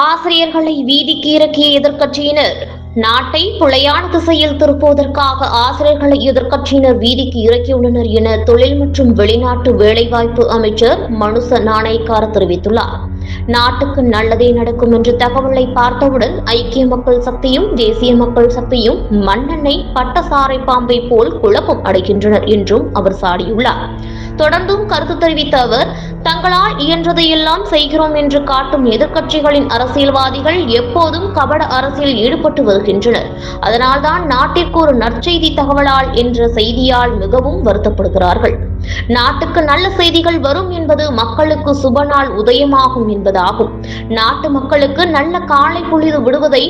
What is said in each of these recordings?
ஆசிரியர்களை வீதிக்கு இறக்கிய எதிர்க்கட்சியினர் நாட்டை புலையான திசையில் திருப்புவதற்காக ஆசிரியர்களை எதிர்க்கட்சியினர் வீதிக்கு இறக்கியுள்ளனர் என தொழில் மற்றும் வெளிநாட்டு வேலைவாய்ப்பு அமைச்சர் மனுச நாணயக்கார தெரிவித்துள்ளார். நாட்டுக்கு நல்லதே நடக்கும் என்ற தகவலை பார்த்தவுடன் ஐக்கிய மக்கள் சக்தியும் தேசிய மக்கள் சக்தியும் மண்ணெண்ணெய் பட்டசாரை பாம்பை போல் குழப்பம் அடைகின்றனர் என்றும் அவர் சாடியுள்ளார். தொடர்ந்தும் கருத்து தெரிவித்த அவர் தங்களால் இயன்றதையெல்லாம் செய்கிறோம் என்று காட்டும் எதிர்க்கட்சிகளின் அரசியல்வாதிகள் எப்போதும் கபட அரசியல் ஈடுபட்டு வருகின்றனர். அதனால்தான் நாட்டிற்கு ஒரு நற்செய்தி தகவலால் என்ற செய்தியால் மிகவும் வருத்தப்படுகிறார்கள். நாட்டுக்கு நல்ல செய்திகள் வரும் என்பது மக்களுக்கு சுப நாள் உதயமாகும் என்பதாகும். நாட்டு மக்களுக்கு நல்ல காலை பொழுது விடுவதை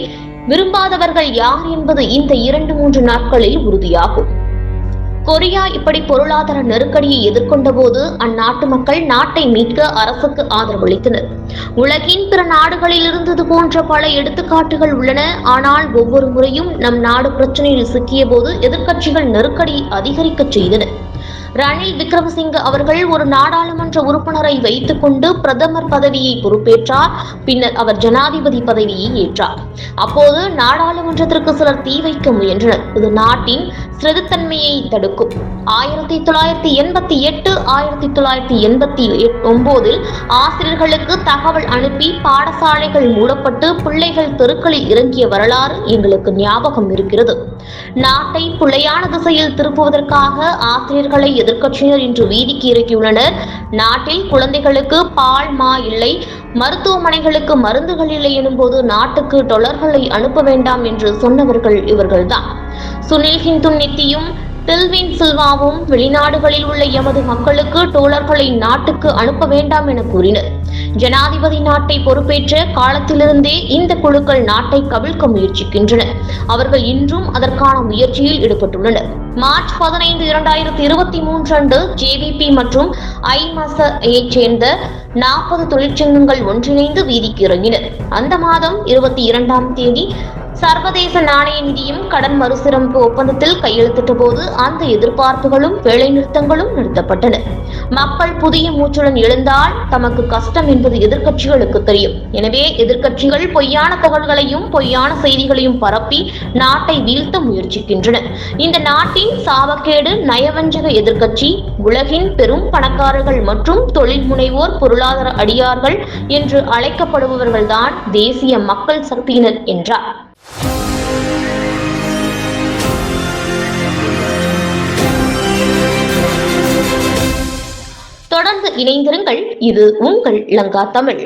விரும்பாதவர்கள் யார் என்பது இந்த இரண்டு மூன்று நாட்களில் உறுதியாகும். கொரியா இப்படி பொருளாதார நெருக்கடியை எதிர்கொண்ட போது அந்நாட்டு மக்கள் நாட்டை மீட்க அரசுக்கு ஆதரவளித்தனர் உலகின் பிற நாடுகளில் இருந்தது போன்ற பல எடுத்துக்காட்டுகள் உள்ளன. ஆனால் ஒவ்வொரு முறையும் நம் நாடு பிரச்சனையில் சிக்கிய போது எதிர்க்கட்சிகள் நெருக்கடியை அதிகரிக்க செய்தன. ரணில் விக்ரமசிங்க அவர்கள் ஒரு நாடாளுமன்ற உறுப்பினரை வைத்துக் கொண்டு பிரதமர் பதவியை பொறுப்பேற்றார். பின்னர் அவர் ஜனாதிபதி பதவியை ஏற்றார். அப்போது நாடாளுமன்றத்திற்கு சிலர் தீ வைக்க முயன்றனர். இது நாட்டின் ஸ்திரத்தன்மையை தடுக்கும். ஆயிரத்தி தொள்ளாயிரத்தி எண்பத்தி எட்டு ஆயிரத்தி தொள்ளாயிரத்தி எண்பத்தி ஒன்பதில் ஆசிரியர்களுக்கு தகவல் அனுப்பி பாடசாலைகள் மூடப்பட்டு பிள்ளைகள் தெருக்களில் இறங்கிய வரலாறு எங்களுக்கு ஞாபகம் இருக்கிறது. நாட்டை புள்ளையான திசையில் திருப்புவதற்காக ஆசிரியர்களை எதிர்க்கட்சியினர் இன்று வீதிக்கு இறக்கியுள்ளனர். நாட்டில் குழந்தைகளுக்கு பால் மா இல்லை. மருத்துவமனைகளுக்கு மருந்துகள் இல்லை எனும்போது நாட்டுக்கு டொலர்களை அனுப்ப வேண்டாம் என்று சொன்னவர்கள் இவர்கள்தான். சுனில் ஹிந்து நித்தியும் டில்வின் சில்வாவும் வெளிநாடுகளில் உள்ள எமது மக்களுக்கு டோலர்களை நாட்டுக்கு அனுப்ப வேண்டாம் என கூறினர். ஜனாதிபதி நாட்டை பொறுப்பேற்ற காலத்திலிருந்தே இந்த குழுக்கள் நாட்டை கவிழ்க்க முயற்சிக்கின்றன. அவர்கள் இன்றும் அதற்கான முயற்சியில் ஈடுபட்டுள்ளனர். மார்ச் பதினைந்து இரண்டாயிரத்தி இருபத்தி மூன்று அன்று ஜேவிபி மற்றும் ஐமசையை சேர்ந்த நாற்பது தொழிற்சங்கங்கள் ஒன்றிணைந்து வீதிக்கு இறங்கினர். அந்த மாதம் இருபத்தி இரண்டாம் தேதி சர்வதேச நாணய நிதியம் கடன் மறுசீரமைப்பு ஒப்பந்தத்தில் கையெழுத்திட்ட போது அந்த எதிர்பார்ப்புகளும் வேலைநிறுத்தங்களும் நிறுத்தப்பட்டன. மக்கள் புதிய மூச்சுடன் எழுந்தால் தமக்கு கஷ்டம் என்பது எதிர்க்கட்சிகளுக்கு தெரியும். எனவே எதிர்க்கட்சிகள் பொய்யான தகவல்களையும் பொய்யான செய்திகளையும் பரப்பி நாட்டை வீழ்த்த முயற்சிக்கின்றன. இந்த நாட்டின் சாவக்கேடு நயவஞ்சக எதிர்க்கட்சி உலகின் பெரும் பணக்காரர்கள் மற்றும் தொழில் முனைவோர் பொருளாதார அடியார்கள் என்று அழைக்கப்படுபவர்கள்தான் தேசிய மக்கள் சக்தியினர் என்றார். தொடர்ந்து இணைந்திருங்கள். இது உங்கள் லங்கா தமிழ்.